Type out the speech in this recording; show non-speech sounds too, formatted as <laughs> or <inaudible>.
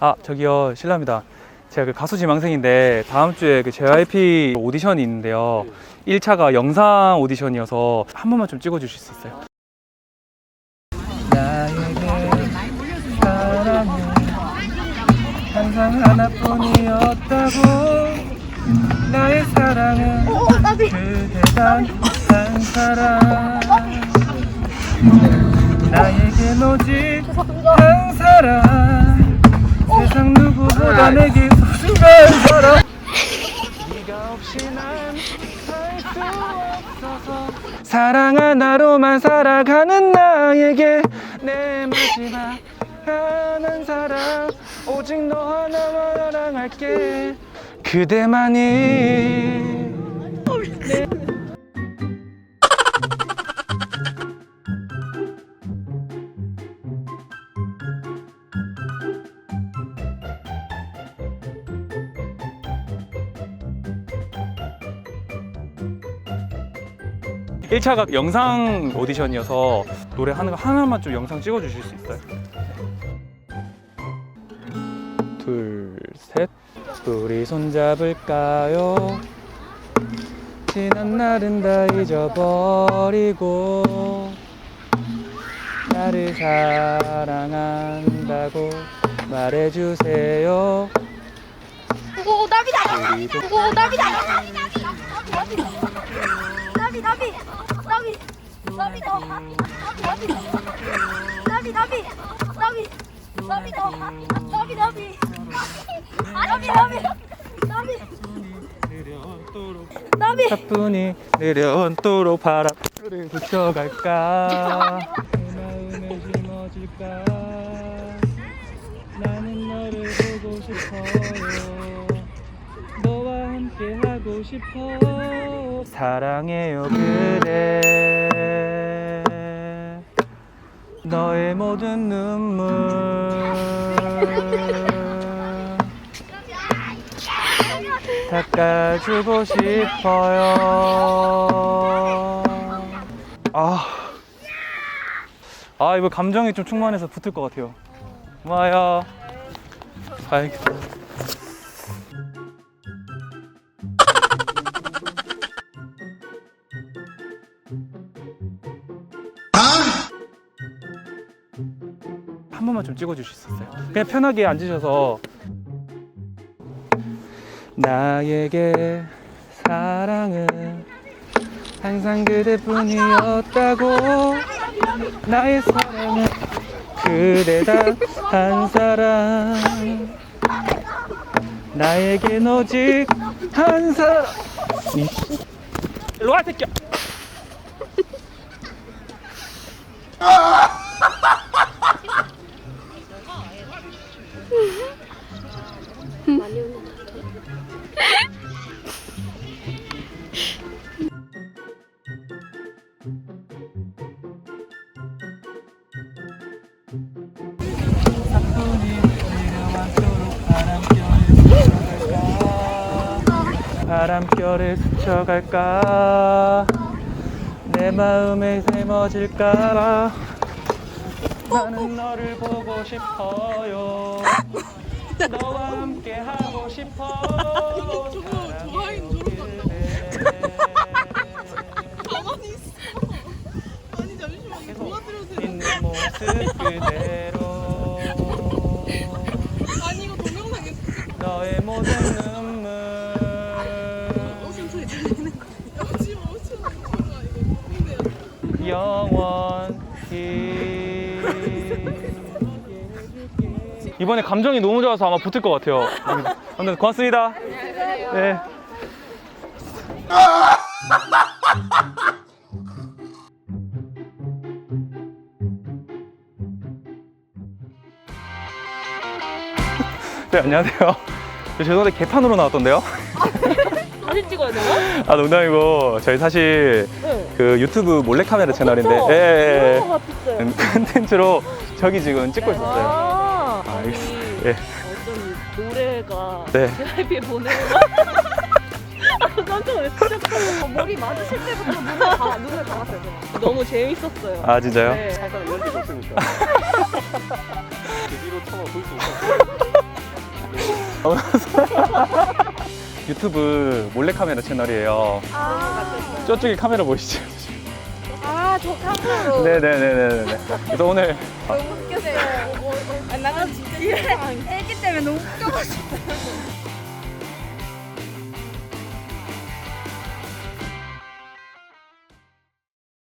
아 저기요 실례합니다. 제가 그 가수 지망생인데 다음 주에 그 JYP 오디션이 있는데요. 1차가 영상 오디션이어서 한 번만 좀 찍어주실 수 있어요? 나에게 사랑은 항상 하나뿐이었다고 나의 사랑은 그대단 한 사람 나에겐 오직 한 사람 세상 누구보다 내게 소중한 사람 네가 없이 난살수 없어서 사랑 하나로만 살아가는 나에게 내 마지막 하는 사랑. 오직 너 하나만 사랑할게. 그대만이 일차가 영상 오디션이어서 노래 하는 거 하나만 좀 영상 찍어 주실 수 있어요? 둘, 셋. 우리 손잡을까요? 지난 날은 다 잊어버리고 나를 사랑한다고 말해주세요. 오 나비다 우리도 오 나비다 나비 나비 나비 나비 나비 더 나비 나비 나비 나비 나비 나비 더 나비 나비 나비 나비 나비 나비 사뿐히 내려온도록 바람을 붙여갈까 내 마음에 심어질까 나는 너를 보고 싶어요 하고 싶어 사랑해요 그대 너의 모든 눈물 닦아주고 싶어요. 아, 아 이거 감정이 좀 충만해서 붙을 것 같아요. 고마워요. 알겠다. 한 번만 좀 찍어주실 수 있어요? 그냥 편하게 앉으셔서. 나에게 사랑은 항상 그대뿐이었다고. 나의 사랑은 그대다 한 사람. 나에겐 오직 한 사람. 일로 와 새끼야 바람결을 스쳐갈까? 내 마음에 새머질까 나는 너를 보고 싶어요. 너와 함께 하고 싶어 사랑해요. 그대 가만히 있어. 아니 잠시만 계속 도와드려도 있는 모습 그대로 이번에 감정이 너무 좋아서 아마 붙을 것 같아요. 아무튼 고맙습니다. 네. 네 안녕하세요. 저 죄송한데 개판으로 나왔던데요? 사진 찍어야 되나? 아 농담이고 저희 사실 네. 그 유튜브 몰래카메라 채널인데 그쵸? 예, 예. 예. <laughs> 컨텐츠로 저기 지금 찍고 있었어요. 알겠습니다. 예. 어떤 노래가 네. JYP 보내가 <laughs> 아, 깜짝 놀랐어요. 머리 맞으실 때부터 눈을 다 눈을 감았어요. 너무 재밌었어요. 아 진짜요? 네. 잠깐 연기 썼으니까. 제기로 쳐봐 볼수 없어. 유튜브 몰래카메라 채널이에요. 아 저쪽에 카메라 보이시죠? 아저 카메라. 네네네네네. 네, 네, 네, 그래서 오늘. 너무 웃겨요. 어, 어, 아, 애기 때문에 너무 웃겨가지고.